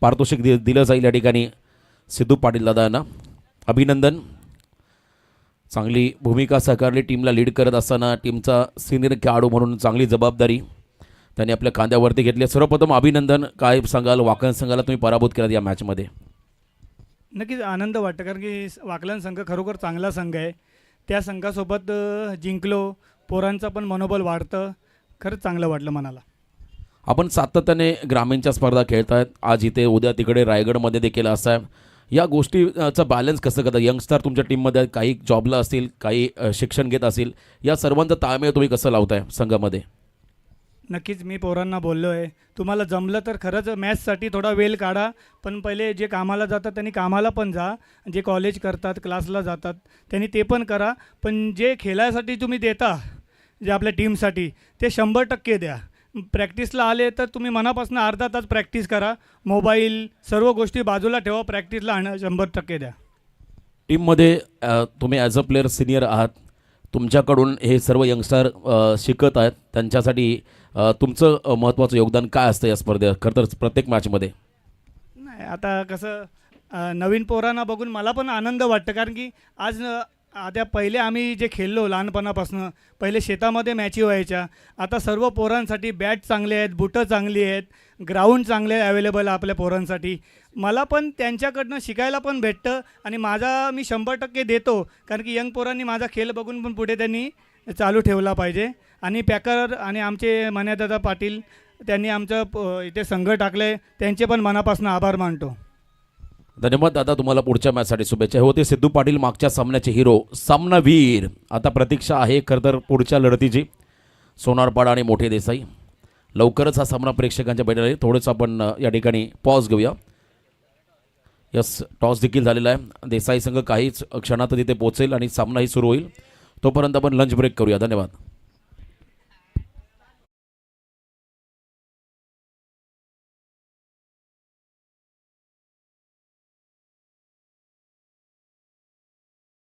पारितोषिक दि दिलं जाईल या ठिकाणी सिद्धू पाटील दादा यांना अभिनंदन. चांगली भूमिका साकारली टीमला लीड करत असताना टीमचा सिनियर खेळाडू म्हणून चांगली जबाबदारी त्यांनी आपल्या कांद्यावरती घेतली. सर्वप्रथम अभिनंदन. काय सांगाल वाकण संघाला तुम्ही पराभूत केलात या मॅचमध्ये नक्कीच आनंद वाटतं कारण की वाकलन संघ खरोखर चांगला संघ आहे. त्या संघासोबत जिंकलो. पोरांचं पण मनोबल वाढतं. खरंच चांगलं वाटलं मनाला. आपण सातत्याने ग्रामीणच्या स्पर्धा खेळत आहेत आज इथे उद्या तिकडे रायगडमध्ये देखील असं आहे. या गोष्टीचा बॅलन्स कसं करता? यंगस्टर तुमच्या टीममध्ये काही जॉबला असतील काही शिक्षण घेत असतील. या सर्वांचा ताळमेळ तुम्ही कसं लावताय संघामध्ये? नक्कीच मी पोरांना बोललो आहे तुम्हाला जमलं तर खरंच मॅथ्ससाठी थोडा वेळ काढा. पण पहिले जे कामाला जातात त्यांनी कामाला पण जा. जे कॉलेज करतात क्लासला जातात त्यांनी ते पण करा. पण जे खेळायसाठी तुम्ही देता जे आपल्या टीमसाठी ते शंभर टक्के द्या. प्रॅक्टिसला आले तर तुम्ही मनापासून अर्धा तास प्रॅक्टिस करा. मोबाईल सर्व गोष्टी बाजूला ठेवा. प्रॅक्टिसला आणा. शंभर टक्के द्या. टीममध्ये तुम्ही ॲज अ प्लेअर सिनियर आहात. तुमच्याकडून हे सर्व यंगस्टर शिकत आहेत. त्यांच्यासाठी तुमचं महत्त्वाचं योगदान काय असतं या स्पर्धेत खरं तर प्रत्येक मॅचमध्ये नाही आता कसं नवीन पोरांना बघून मला पण आनंद वाटतं. कारण की आज आता पहिले आम्ही जे खेळलो लहानपणापासून पहिले शेतामध्ये मॅची व्हायच्या. आता सर्व पोरांसाठी बॅट चांगले आहेत बुटं चांगली आहेत ग्राउंड चांगले अवेलेबल आहे आपल्या पोरांसाठी. मला पण त्यांच्याकडनं शिकायला पण भेटतं आणि माझा मी शंभर टक्के देतो कारण की यंग पोरांनी माझा खेळ बघून पण पुढे त्यांनी चालू ठेवला पाहिजे. आणि पॅकर आणि आमचे मन्यादादा पाटील त्यांनी आमचं प- इथे संघ टाकले त्यांचे पण मनापासून आभार मानतो. धन्यवाद दादा तुम्हाला पुढच्या मॅचसाठी शुभेच्छा. हे होते सिद्धू पाटील मागच्या सामन्याचे हिरो सामनावीर. आता प्रतीक्षा आहे खरं तर पुढच्या लढतीची. सोनारपाडा आणि मोठे देसाई. लवकरच हा सामना प्रेक्षकांच्या बैठक आहे थोडंसं आपण या ठिकाणी पॉज घेऊया. यस टॉस देखील झालेला आहे. देसाई संघ काहीच क्षणात तिथे पोहोचेल आणि सामनाही सुरू होईल. तोपर्यंत आपण लंच ब्रेक करूया. धन्यवाद.